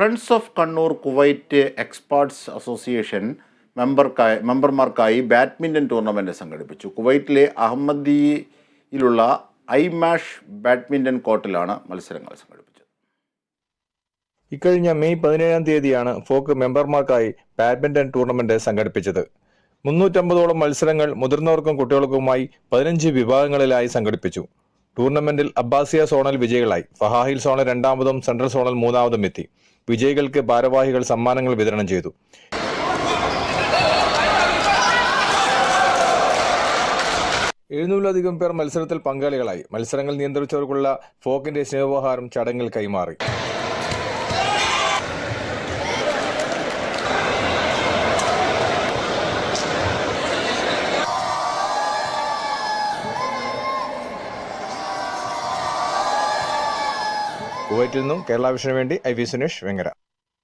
Friends of Kannur Kuwait experts association മെമ്പർക്കായി മെമ്പർമാർക്കായി badminton tournament സംഘടിപ്പിച്ചു. കുവൈറ്റിലെ അഹമ്മദിയിലുള്ള ഐമാഷ് ബാഡ്മിന്റൺ കോർട്ടിലാണ് മത്സരങ്ങൾ സംഘടിപ്പിച്ചത്. ഇക്കഴിഞ്ഞ മെയ് പതിനേഴാം തീയതിയാണ് ഫോക്ക് മെമ്പർമാർക്കായി ബാഡ്മിന്റൺ ടൂർണമെന്റ് സംഘടിപ്പിച്ചത്. മുന്നൂറ്റമ്പതോളം മത്സരങ്ങൾ മുതിർന്നവർക്കും കുട്ടികൾക്കുമായി പതിനഞ്ച് വിഭാഗങ്ങളിലായി സംഘടിപ്പിച്ചു. ടൂർണമെന്റിൽ അബ്ബാസിയ സോണൽ വിജയികളായി. ഫഹാഹിൽ സോണൽ രണ്ടാമതും സെൻട്രൽ സോണൽ മൂന്നാമതും എത്തി. വിജയികൾക്ക് ഭാരവാഹികൾ സമ്മാനങ്ങൾ വിതരണം ചെയ്തു. എഴുന്നൂറിലധികം പേർ മത്സരത്തിൽ പങ്കാളികളായി. മത്സരങ്ങൾ നിയന്ത്രിച്ചവർക്കുള്ള ഫോക്കിന്റെ സ്നേഹോപഹാരം ചടങ്ങിൽ കൈമാറി. കുവൈറ്റിൽ നിന്നും കേരള വിഷന് വേണ്ടി ഐ വി സുനേഷ് വെങ്ങര